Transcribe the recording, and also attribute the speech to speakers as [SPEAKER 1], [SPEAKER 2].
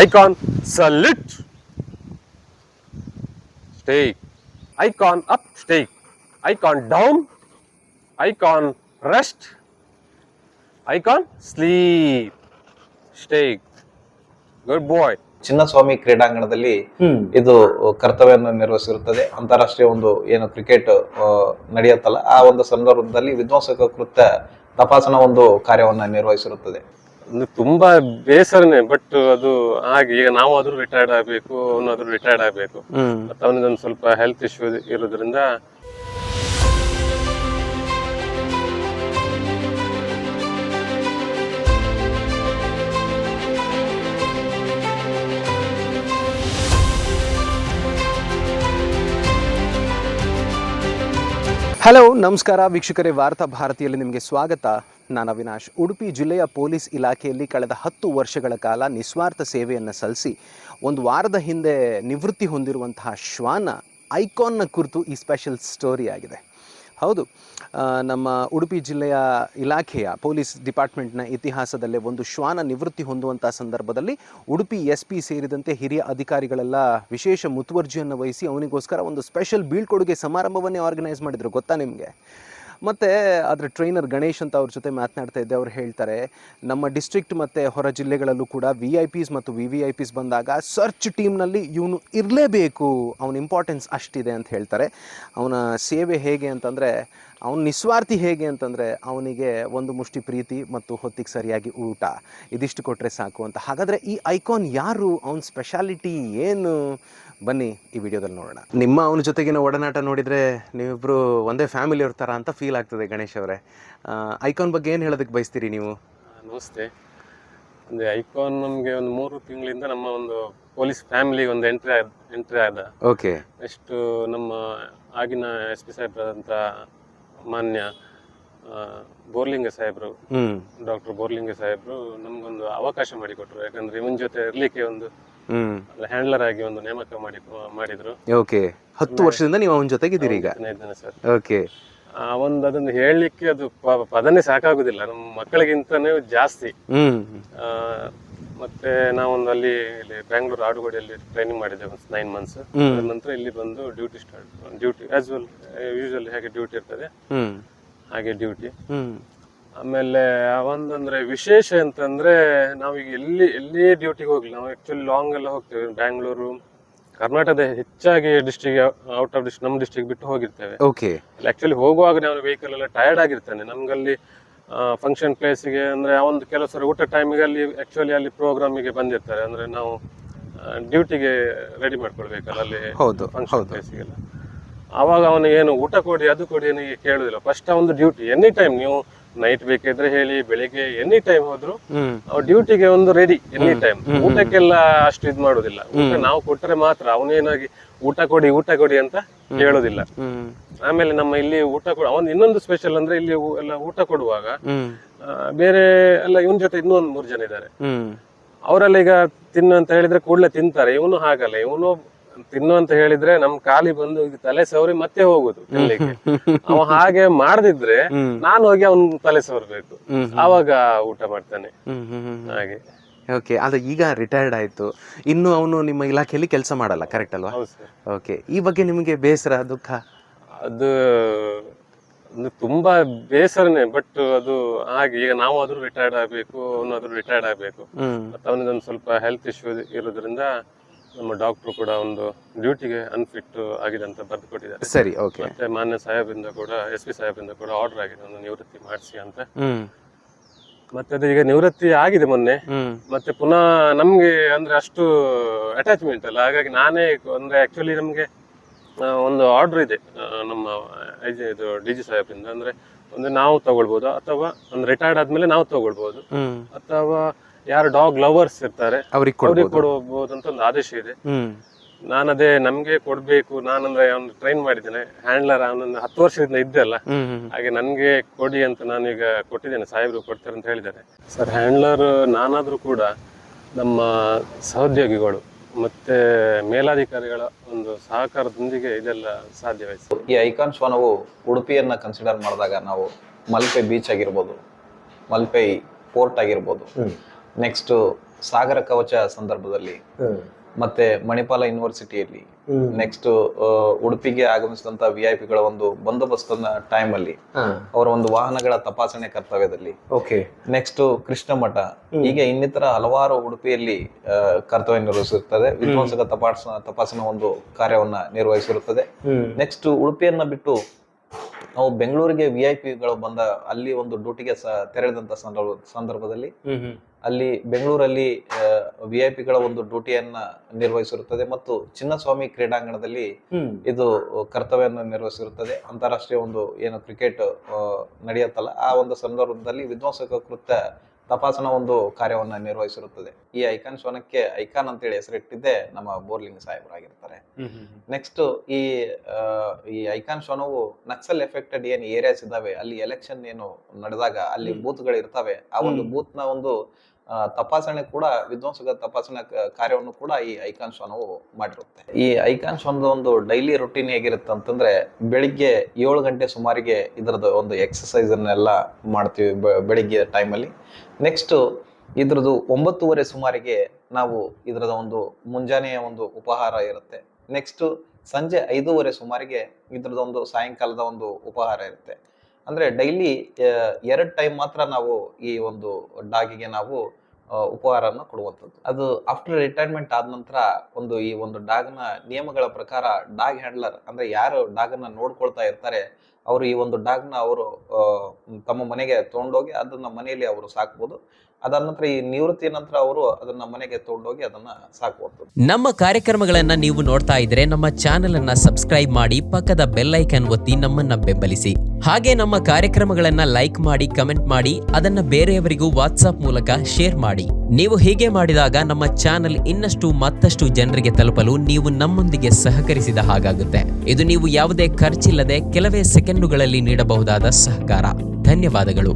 [SPEAKER 1] Icon salute. Stake Icon up, stake Icon down. Icon rest. Icon sleep stake Good boy
[SPEAKER 2] Chinnaswamy ಕ್ರೀಡಾಂಗಣದಲ್ಲಿ ಇದು ಕರ್ತವ್ಯವನ್ನು ನಿರ್ವಹಿಸಿರುತ್ತದೆ. ಅಂತಾರಾಷ್ಟ್ರೀಯ ಒಂದು ಏನು ಕ್ರಿಕೆಟ್ ನಡೆಯುತ್ತಲ್ಲ ಆ ಒಂದು ಸಂದರ್ಭದಲ್ಲಿ ವಿಧ್ವಂಸಕ ಕೃತ್ಯ ತಪಾಸಣಾ ಒಂದು ಕಾರ್ಯವನ್ನು ನಿರ್ವಹಿಸಿರುತ್ತದೆ.
[SPEAKER 1] ಒಂದು ತುಂಬಾ ಬೇಸರನೆ ಬಟ್ ಅದು ಹಾಗೆ ಈಗ ನಾವು ಆದ್ರೂ ರಿಟೈರ್ಡ್ ಆಗ್ಬೇಕು ಅವನಾದ್ರೂ ರಿಟೈರ್ಡ್ ಆಗ್ಬೇಕು. ಮತ್ತೆ ಅವನಿಗೊಂದು ಸ್ವಲ್ಪ ಹೆಲ್ತ್ ಇಶ್ಯೂ ಇರೋದ್ರಿಂದ
[SPEAKER 3] ಹಲೋ, ನಮಸ್ಕಾರ. ವೀಕ್ಷಕರೇ, ವಾರ್ತಾ ಭಾರತಿಯಲ್ಲಿ ನಿಮಗೆ ಸ್ವಾಗತ. ನಾನು ಅವಿನಾಶ್. ಉಡುಪಿ ಜಿಲ್ಲೆಯ ಪೊಲೀಸ್ ಇಲಾಖೆಯಲ್ಲಿ ಕಳೆದ ಹತ್ತು ವರ್ಷಗಳ ಕಾಲ ನಿಸ್ವಾರ್ಥ ಸೇವೆಯನ್ನು ಸಲ್ಲಿಸಿ, ಒಂದು ವಾರದ ಹಿಂದೆ ನಿವೃತ್ತಿ ಹೊಂದಿರುವಂತಹ ಶ್ವಾನ ಐಕಾನ್ನ ಕುರಿತು ಈ ಸ್ಪೆಷಲ್ ಸ್ಟೋರಿ ಆಗಿದೆ. ಹೌದು. ನಮ್ಮ ಉಡುಪಿ ಜಿಲ್ಲೆಯ ಇಲಾಖೆಯ ಪೊಲೀಸ್ ಡಿಪಾರ್ಟ್ಮೆಂಟ್ನ ಇತಿಹಾಸದಲ್ಲೇ ಒಂದು ಶ್ವಾನ ನಿವೃತ್ತಿ ಹೊಂದುವಂಥ ಸಂದರ್ಭದಲ್ಲಿ ಉಡುಪಿ ಎಸ್ ಪಿ ಸೇರಿದಂತೆ ಹಿರಿಯ ಅಧಿಕಾರಿಗಳೆಲ್ಲ ವಿಶೇಷ ಮುತುವರ್ಜಿಯನ್ನು ವಹಿಸಿ ಅವನಿಗೋಸ್ಕರ ಒಂದು ಸ್ಪೆಷಲ್ ಬೀಳ್ಕೊಡುಗೆ ಸಮಾರಂಭವನ್ನೇ ಆರ್ಗನೈಸ್ ಮಾಡಿದರು. ಗೊತ್ತಾ ನಿಮಗೆ? ಮತ್ತು ಅದರ ಟ್ರೈನರ್ ಗಣೇಶ್ ಅಂತ ಅವ್ರ ಜೊತೆ ಮಾತನಾಡ್ತಾ ಇದ್ದೆ, ಅವ್ರು ಹೇಳ್ತಾರೆ, ನಮ್ಮ ಡಿಸ್ಟ್ರಿಕ್ಟ್ ಮತ್ತು ಹೊರ ಜಿಲ್ಲೆಗಳಲ್ಲೂ ಕೂಡ ವಿ ಐ ಪಿಸ್ ಮತ್ತು ವಿ ವಿ ಐ ಪಿಸ್ ಬಂದಾಗ ಸರ್ಚ್ ಟೀಮ್ನಲ್ಲಿ ಇವನು ಇರಲೇಬೇಕು, ಅವನ ಇಂಪಾರ್ಟೆನ್ಸ್ ಅಷ್ಟಿದೆ ಅಂತ ಹೇಳ್ತಾರೆ. ಅವನ ಸೇವೆ ಹೇಗೆ ಅಂತಂದರೆ, ಅವನ ನಿಸ್ವಾರ್ಥಿ ಹೇಗೆ ಅಂತಂದರೆ ಅವನಿಗೆ ಒಂದು ಮುಷ್ಟಿ ಪ್ರೀತಿ ಮತ್ತು ಹೊತ್ತಿಗೆ ಸರಿಯಾಗಿ ಊಟ, ಇದಿಷ್ಟು ಕೊಟ್ಟರೆ ಸಾಕು ಅಂತ. ಹಾಗಾದರೆ ಈ ಐಕಾನ್ ಯಾರು? ಅವನ ಸ್ಪೆಷಾಲಿಟಿ ಏನು? ಬನ್ನಿ ಈ ವಿಡಿಯೋದಲ್ಲಿ ನೋಡೋಣ. ನಿಮ್ಮ ಅವನ ಜೊತೆಗಿನ ಒಡನಾಟ ನೋಡಿದರೆ ನೀವಿಬ್ಬರು ಒಂದೇ ಫ್ಯಾಮಿಲಿ ಥರ ಅಂತ ಫೀಲ್ ಆಗ್ತದೆ ಗಣೇಶ್ ಅವರೇ. ಐಕಾನ್ ಬಗ್ಗೆ ಏನು ಹೇಳೋದಕ್ಕೆ ಬಯಸ್ತೀರಿ ನೀವು?
[SPEAKER 1] ನಮಸ್ತೆ. ಅಂದರೆ ಐಕಾನ್ ನಮಗೆ ಒಂದು ಮೂರು ತಿಂಗಳಿಂದ ನಮ್ಮ ಒಂದು ಪೊಲೀಸ್ ಫ್ಯಾಮಿಲಿ ಒಂದು ಎಂಟ್ರಿ ಆದ ಎಂಟ್ರಿ ಆದ.
[SPEAKER 3] ಓಕೆ
[SPEAKER 1] ಎಷ್ಟು ನಮ್ಮ ಆಗಿನ ಎಸ್ ಪಿ ಸಾಹೇಬ್ರಾದಂಥ ಮಾನ್ಯ ಆ, ಬೋರ್ಲಿಂಗ ಸಾಹೇಬ್ರು
[SPEAKER 3] ಹ್ಞೂ
[SPEAKER 1] ಡಾಕ್ಟರ್ ಬೋರ್ಲಿಂಗ ಸಾಹೇಬ್ರು ನಮಗೊಂದು ಅವಕಾಶ ಮಾಡಿಕೊಟ್ರು. ಯಾಕಂದ್ರೆ ಇವನ್ ಜೊತೆ ಇರಲಿಕ್ಕೆ ಒಂದು ಹ್ಯಾಂಡ್ಲರ್ ಆಗಿ ಒಂದು ನೇಮಕ ಮಾಡಿ ಮಾಡಿದ್ರು.
[SPEAKER 3] ಓಕೆ. ಹತ್ತು ವರ್ಷದಿಂದ ನೀವು ಅವನ ಜೊತೆಗಿದ್ದೀರಿ ಈಗ?
[SPEAKER 1] ಸರ್.
[SPEAKER 3] ಓಕೆ.
[SPEAKER 1] ಆ ಒಂದು ಅದನ್ನು ಹೇಳಲಿಕ್ಕೆ ಅದು ಪ- ಪದನೇ ಸಾಕಾಗುದಿಲ್ಲ. ನಮ್ಮ ಮಕ್ಕಳಿಗಿಂತನೇ ಜಾಸ್ತಿ. ಆ, ಮತ್ತೆ ನಾವೊಂದು ಅಲ್ಲಿ ಇಲ್ಲಿ ಬ್ಯಾಂಗ್ಳೂರ್ ಆಡುಗೋಡಿಯಲ್ಲಿ ಟ್ರೈನಿಂಗ್ ಮಾಡಿದ್ದೆ ಒಂದು ನೈನ್ ಮಂತ್ಸ್ ನಂತರ ಇಲ್ಲಿ ಬಂದು duty start duty as well usually ಹೇಗೆ ಡ್ಯೂಟಿ ಇರ್ತದೆ.
[SPEAKER 3] ಹ್ಞೂ
[SPEAKER 1] ಹಾಗೆ ಡ್ಯೂಟಿ
[SPEAKER 3] ಹ್ಞೂ
[SPEAKER 1] ಆಮೇಲೆ ಒಂದಂದ್ರೆ ವಿಶೇಷ ಅಂತಂದ್ರೆ ನಾವೀಗ ಎಲ್ಲಿ ಎಲ್ಲಿ ಡ್ಯೂಟಿಗೆ ಹೋಗ್ಲಿ ನಾವು ಆ್ಯಕ್ಚುಲಿ ಲಾಂಗ್ ಎಲ್ಲ ಹೋಗ್ತೇವೆ. ಬ್ಯಾಂಗ್ಳೂರು ಕರ್ನಾಟಕದ ಹೆಚ್ಚಾಗಿ ಡಿಸ್ಟ್ರಿಕ್ ಔಟ್ ಆಫ್ ಡಿಸ್ಟ್ರಿಕ್ ನಮ್ಮ ಡಿಸ್ಟ್ರಿಕ್ ಬಿಟ್ಟು ಹೋಗಿರ್ತೇವೆ.
[SPEAKER 3] ಓಕೆ
[SPEAKER 1] ಆಕ್ಚುಲಿ ಹೋಗುವಾಗ ನಾವು ವೆಹಿಕಲ್ ಎಲ್ಲ ಟಯರ್ಡ್ ಆಗಿರ್ತಾನೆ. ನಮ್ಗಲ್ಲಿ ಫಂಕ್ಷನ್ ಪ್ಲೇಸಿಗೆ ಅಂದ್ರೆ ಆ ಒಂದು ಕೆಲವು ಸರಿ ಊಟ ಟೈಮಿಗೆ ಅಲ್ಲಿ ಆ್ಯಕ್ಚುಲಿ ಅಲ್ಲಿ ಪ್ರೋಗ್ರಾಮಿಗೆ ಬಂದಿರ್ತಾರೆ. ಅಂದ್ರೆ ನಾವು ಡ್ಯೂಟಿಗೆ ರೆಡಿ ಮಾಡ್ಕೊಳ್ಬೇಕಲ್ಲ ಅಲ್ಲಿ
[SPEAKER 3] ಹೌದು
[SPEAKER 1] ಫಂಕ್ಷನ್ ಪ್ಲೇಸಿಗೆಲ್ಲ ಆವಾಗ ಅವನು ಏನು ಊಟ ಕೊಡಿ ಅದು ಕೊಡಿ ಏನು ಕೇಳುದಿಲ್ಲ. ಫಸ್ಟ್ ಒಂದು ಡ್ಯೂಟಿ ಎನಿ ಟೈಮ್ ನೀವು ನೈಟ್ ಬೇಕಿದ್ರೆ ಹೇಳಿ ಬೆಳಿಗ್ಗೆ ಎನಿ ಟೈಮ್ ಹೋದ್ರು ಡ್ಯೂಟಿಗೆ ಒಂದು ರೆಡಿ ಎನಿ ಟೈಮ್ ಊಟಕ್ಕೆಲ್ಲ ಅಷ್ಟು ಇದು ಮಾಡುದಿಲ್ಲ. ಊಟ ನಾವು ಕೊಟ್ಟರೆ ಮಾತ್ರ ಅವನೇನಾಗಿ ಊಟ ಕೊಡಿ ಊಟ ಕೊಡಿ ಅಂತ ಹೇಳೋದಿಲ್ಲ. ಆಮೇಲೆ ನಮ್ಮ ಇಲ್ಲಿ ಊಟ ಕೊಡ ಅವನ್ ಇನ್ನೊಂದು ಸ್ಪೆಷಲ್ ಅಂದ್ರೆ ಇಲ್ಲಿ ಎಲ್ಲ ಊಟ ಕೊಡುವಾಗ ಬೇರೆ ಎಲ್ಲ ಇವನ್ ಜೊತೆ ಇನ್ನೂ ಒಂದ್ ಮೂರು ಜನ ಇದ್ದಾರೆ
[SPEAKER 3] ಅವರಲ್ಲಿ
[SPEAKER 1] ಅವರೆಲ್ಲ ಈಗ ತಿನ್ನು ಅಂತ ಹೇಳಿದ್ರೆ ಕೂಡಲೇ ತಿಂತಾರೆ. ಇವನು ಹಾಗಲ್ಲ. ಇವನು ತಿನ್ನು ಅಂತ ಹೇಳಿದ್ರೆ ನಮ್ ಕಾಲಿ ಬಂದು ತಲೆ ಸವರಿ ಮತ್ತೆ ಹೋಗುದು ತಿನ್ಲಿಕ್ಕೆ. ಅವ ಹಾಗೆ ಮಾಡದಿದ್ರೆ ನಾನು ಹೋಗಿ ಅವನ್ ತಲೆ ಸವರ್ಬೇಕು.
[SPEAKER 3] ಅವಾಗ
[SPEAKER 1] ಆವಾಗ ಊಟ ಮಾಡ್ತಾನೆ. ಹಾಗೆ.
[SPEAKER 3] ಓಕೆ ಅದು ಈಗ ರಿಟೈರ್ಡ್ ಆಯ್ತು. ಇನ್ನು ಅವನು ನಿಮ್ಮ ಇಲಾಖೆಯಲ್ಲಿ ಕೆಲಸ ಮಾಡಲ್ಲ ಕರೆಕ್ಟ್ ಅಲ್ವಾ? ಓಕೆ ಈ ಬಗ್ಗೆ ನಿಮಗೆ ಬೇಸರ ದುಃಖ?
[SPEAKER 1] ಅದು ತುಂಬಾ ಬೇಸರನೇ ಬಟ್ ಅದು ಹಾಗೆ ಈಗ ನಾವು ಆದ್ರೂ ರಿಟೈರ್ಡ್ ಆಗ್ಬೇಕು ಅವನಾದ್ರೂ ರಿಟೈರ್ಡ್ ಆಗ್ಬೇಕು. ಮತ್ತೆ ಅವನಿಗೊಂದು ಸ್ವಲ್ಪ ಹೆಲ್ತ್ ಇಶ್ಯೂ ಇರೋದ್ರಿಂದ ನಮ್ಮ ಡಾಕ್ಟರ್ ಕೂಡ ಒಂದು ಡ್ಯೂಟಿಗೆ ಅನ್ಫಿಟ್ ಆಗಿದೆ ಅಂತ ಬರೆದು ಕೊಟ್ಟಿದ್ದಾರೆ.
[SPEAKER 3] ಸರಿ ಓಕೆ
[SPEAKER 1] ಮತ್ತೆ ಮಾನ್ಯ ಸಾಹೇಬ್ರಿಂದ ಕೂಡ ಎಸ್ ಪಿ ಸಾಹೇಬ್ರಿಂದ ಕೂಡ ಆರ್ಡರ್ ಆಗಿದೆ ಒಂದು ನಿವೃತ್ತಿ ಮಾಡಿಸಿ ಅಂತ. ಮತ್ತೆ ಅದು ಈಗ ನಿವೃತ್ತಿ ಆಗಿದೆ ಮೊನ್ನೆ. ಮತ್ತೆ ಪುನಃ ನಮ್ಗೆ ಅಂದ್ರೆ ಅಷ್ಟು ಅಟ್ಯಾಚ್ಮೆಂಟ್ ಅಲ್ಲ. ಹಾಗಾಗಿ ನಾನೇ ಅಂದ್ರೆ ಆಕ್ಚುಲಿ ನಮ್ಗೆ ಒಂದು ಆರ್ಡರ್ ಇದೆ ನಮ್ಮ ಇದು ಡಿ ಜಿ ಸಾಹೇಬ್ರಿಂದ. ಅಂದ್ರೆ ಒಂದು ನಾವು ತಗೊಳ್ಬಹುದು ಅಥವಾ ಒಂದು ರಿಟೈರ್ಡ್ ಆದ್ಮೇಲೆ ನಾವು
[SPEAKER 3] ತಗೊಳ್ಬಹುದು
[SPEAKER 1] ಅಥವಾ ಯಾರು ಡಾಗ್ ಲವರ್ಸ್ ಇರ್ತಾರೆ
[SPEAKER 3] ಅವ್ರಿಗೆ
[SPEAKER 1] ಕೊಡಬಹುದು ಅಂತ ಒಂದು ಆದೇಶ ಇದೆ.
[SPEAKER 3] ನಾನು
[SPEAKER 1] ಅದೇ ನಮ್ಗೆ ಕೊಡ್ಬೇಕು ನಾನಂದ್ರೆ ಅವ್ನು ಟ್ರೈನ್ ಮಾಡಿದ್ದೇನೆ ಹ್ಯಾಂಡ್ಲರ್ ಅವನೊಂದು ಹತ್ತು ವರ್ಷದಿಂದ ಇದ್ದೆ
[SPEAKER 3] ಹ್ಞೂ
[SPEAKER 1] ಹಾಗೆ ನನ್ಗೆ ಕೊಡಿ ಅಂತ ನಾನೀಗ ಕೊಟ್ಟಿದ್ದೇನೆ ಸಾಹೇಬ್ರು ಕೊಡ್ತಾರೆ ಅಂತ ಹೇಳಿದ್ದಾರೆ. ಸರ್ ಹ್ಯಾಂಡ್ಲರ್ ನಾನಾದ್ರೂ ಕೂಡ ನಮ್ಮ ಸಹೋದ್ಯೋಗಿಗಳು ಮತ್ತೆ ಮೇಲಾಧಿಕಾರಿಗಳ ಒಂದು ಸಹಕಾರದೊಂದಿಗೆ ಇದೆಲ್ಲ ಸಾಧ್ಯವಾಯಿತು.
[SPEAKER 2] ಈ ಐಕಾನ್ ನಾವು ಉಡುಪಿಯನ್ನ ಕನ್ಸಿಡರ್ ಮಾಡಿದಾಗ ನಾವು ಮಲ್ಪೆ ಬೀಚ್ ಆಗಿರ್ಬೋದು ಮಲ್ಪೆ ಪೋರ್ಟ್ ಆಗಿರ್ಬೋದು. ನೆಕ್ಸ್ಟ್ ಸಾಗರ ಕವಚ ಸಂದರ್ಭದಲ್ಲಿ ಮತ್ತೆ ಮಣಿಪಾಲ ಯೂನಿವರ್ಸಿಟಿಯಲ್ಲಿ ನೆಕ್ಸ್ಟ್ ಉಡುಪಿಗೆ ಆಗಮಿಸಿದಂತ ವಿ ಐ ಪಿಗಳ ಒಂದು ಬಂದೋಬಸ್ತನ ಟೈಮ್ ಅಲ್ಲಿ ಅವರ ಒಂದು ವಾಹನಗಳ ತಪಾಸಣೆ ಕರ್ತವ್ಯದಲ್ಲಿ.
[SPEAKER 3] ಓಕೆ
[SPEAKER 2] ನೆಕ್ಸ್ಟ್ ಕೃಷ್ಣ ಮಠ. ಹೀಗೆ ಇನ್ನಿತರ ಹಲವಾರು ಉಡುಪಿಯಲ್ಲಿ ಕರ್ತವ್ಯ ನಿರ್ವಹಿಸಿರುತ್ತದೆ ವಿಧ್ವಂಸಕ ತಪಾಸಣಾ ತಪಾಸಣಾ ಒಂದು ಕಾರ್ಯವನ್ನ ನಿರ್ವಹಿಸಿರುತ್ತದೆ. ನೆಕ್ಸ್ಟ್ ಉಡುಪಿಯನ್ನ ಬಿಟ್ಟು ನಾವು ಬೆಂಗಳೂರಿಗೆ ವಿ ಐ ಪಿಗಳು ಬಂದ ಅಲ್ಲಿ ಒಂದು ಡ್ಯೂಟಿಗೆ ತೆರಳಿದಂತ ಸಂದರ್ಭ ಸಂದರ್ಭದಲ್ಲಿ ಅಲ್ಲಿ ಬೆಂಗಳೂರಲ್ಲಿ ವಿ ಐ ಪಿಗಳ ಒಂದು ಡ್ಯೂಟಿಯನ್ನ ನಿರ್ವಹಿಸಿರುತ್ತದೆ ಮತ್ತು ಚಿನ್ನಸ್ವಾಮಿ ಕ್ರೀಡಾಂಗಣದಲ್ಲಿ ಇದು ಕರ್ತವ್ಯವನ್ನು ನಿರ್ವಹಿಸಿರುತ್ತದೆ. ಅಂತಾರಾಷ್ಟ್ರೀಯ ಒಂದು ಏನು ಕ್ರಿಕೆಟ್ ನಡೆಯುತ್ತಲ್ಲ ಆ ಒಂದು ಸಂದರ್ಭದಲ್ಲಿ ವಿಧ್ವಂಸಕ ಕೃತ್ಯ ತಪಾಸಣಾ ಒಂದು ಕಾರ್ಯವನ್ನ ನಿರ್ವಹಿಸಿರುತ್ತದೆ. ಈ ಐಕಾನ್ ಶ್ವನಕ್ಕೆ ಐಕಾನ್ ಅಂತೇಳಿ ಹೆಸರಿಟ್ಟಿದ್ದೆ ನಮ್ಮ ಬೋರ್ಲಿಂಗ್ ಸಾಹೇಬರಾಗಿರ್ತಾರೆ. ನೆಕ್ಸ್ಟ್ ಈ ಈ ಐಕಾನ್ ಶ್ವನವು ನಕ್ಸಲ್ ಎಫೆಕ್ಟೆಡ್ ಏನ್ ಏರಿಯಾಸ್ ಇದಾವೆ ಅಲ್ಲಿ ಎಲೆಕ್ಷನ್ ಏನು ನಡೆದಾಗ ಅಲ್ಲಿ ಬೂತ್ಗಳು ಇರ್ತವೆ ಆ ಒಂದು ಬೂತ್ನ ಒಂದು ತಪಾಸಣೆ ಕೂಡ ವಿಧ್ವಂಸಕ ತಪಾಸಣಾ ಕಾರ್ಯವನ್ನು ಕೂಡ ಈ ಐಕಾನ್ ಶ್ವಾನವು ಮಾಡಿರುತ್ತೆ. ಈ ಐಕಾನ್ ಶ್ವಾನದ ಒಂದು ಡೈಲಿ ರೊಟೀನ್ ಹೇಗಿರುತ್ತೆ ಅಂತಂದ್ರೆ ಬೆಳಿಗ್ಗೆ ಏಳು ಗಂಟೆ ಸುಮಾರಿಗೆ ಇದರದ ಒಂದು ಎಕ್ಸಸೈಸ್ ಅನ್ನೆಲ್ಲ ಮಾಡ್ತೀವಿ ಬೆಳಿಗ್ಗೆ ಟೈಮಲ್ಲಿ ನೆಕ್ಸ್ಟ್ ಇದ್ರದ್ದು ಒಂಬತ್ತುವರೆ ಸುಮಾರಿಗೆ ನಾವು ಇದರದ ಒಂದು ಮುಂಜಾನೆಯ ಒಂದು ಉಪಹಾರ ಇರುತ್ತೆ. ನೆಕ್ಸ್ಟ್ ಸಂಜೆ ಐದೂವರೆ ಸುಮಾರಿಗೆ ಇದ್ರದ್ದು ಒಂದು ಸಾಯಂಕಾಲದ ಒಂದು ಉಪಹಾರ ಇರುತ್ತೆ. ಅಂದ್ರೆ ಡೈಲಿ ಎರಡು ಟೈಮ್ ಮಾತ್ರ ನಾವು ಈ ಒಂದು ಡಾಗಿಗೆ ನಾವು ಉಪಹಾರನ ಕೊಡುವಂಥದ್ದು. ಅದು ಆಫ್ಟರ್ ರಿಟೈರ್ಮೆಂಟ್ ಆದ ನಂತರ ಒಂದು ಈ ಒಂದು ಡಾಗ್ನ ನಿಯಮಗಳ ಪ್ರಕಾರ ಡಾಗ್ ಹ್ಯಾಂಡ್ಲರ್ ಅಂದ್ರೆ ಯಾರು ಡಾಗನ್ನ ನೋಡ್ಕೊಳ್ತಾ ಇರ್ತಾರೆ, ಅವರು ಈ ಒಂದು ಡಾಗ್ನ ಅವರು ತಮ್ಮ ಮನೆಗೆ ತಗೊಂಡೋಗಿ ಅದನ್ನ ಮನೆಯಲ್ಲಿ ಅವರು ಸಾಕ್ಬೋದು. ಅದಾದ ನಂತರ ಈ ನಿವೃತ್ತಿಯ ನಂತರ ಅವರು ಅದನ್ನ ಮನೆಗೆ ತಗೊಂಡೋಗಿ ಅದನ್ನ ಸಾಕುವಂಥದ್ದು.
[SPEAKER 4] ನಮ್ಮ ಕಾರ್ಯಕ್ರಮಗಳನ್ನ ನೀವು ನೋಡ್ತಾ ಇದ್ರೆ ನಮ್ಮ ಚಾನೆಲ್ ಅನ್ನ ಸಬ್ಸ್ಕ್ರೈಬ್ ಮಾಡಿ ಪಕ್ಕದ ಬೆಲ್ ಐಕನ್ ಒತ್ತಿ ನಮ್ಮನ್ನ ಬೆಂಬಲಿಸಿ. ಹಾಗೆ ನಮ್ಮ ಕಾರ್ಯಕ್ರಮಗಳನ್ನ ಲೈಕ್ ಮಾಡಿ ಕಮೆಂಟ್ ಮಾಡಿ, ಅದನ್ನ ಬೇರೆಯವರಿಗೂ ವಾಟ್ಸ್ಆಪ್ ಮೂಲಕ ಶೇರ್ ಮಾಡಿ. ನೀವು ಹೀಗೆ ಮಾಡಿದಾಗ ನಮ್ಮ ಚಾನೆಲ್ ಇನ್ನಷ್ಟು ಮತ್ತಷ್ಟು ಜನರಿಗೆ ತಲುಪಲು ನೀವು ನಮ್ಮೊಂದಿಗೆ ಸಹಕರಿಸಿದ ಹಾಗಾಗುತ್ತೆ. ಇದು ನೀವು ಯಾವುದೇ ಖರ್ಚಿಲ್ಲದೆ ಕೆಲವೇ ಸೆಕೆಂಡುಗಳಲ್ಲಿ ನೀಡಬಹುದಾದ ಸಹಕಾರ. ಧನ್ಯವಾದಗಳು.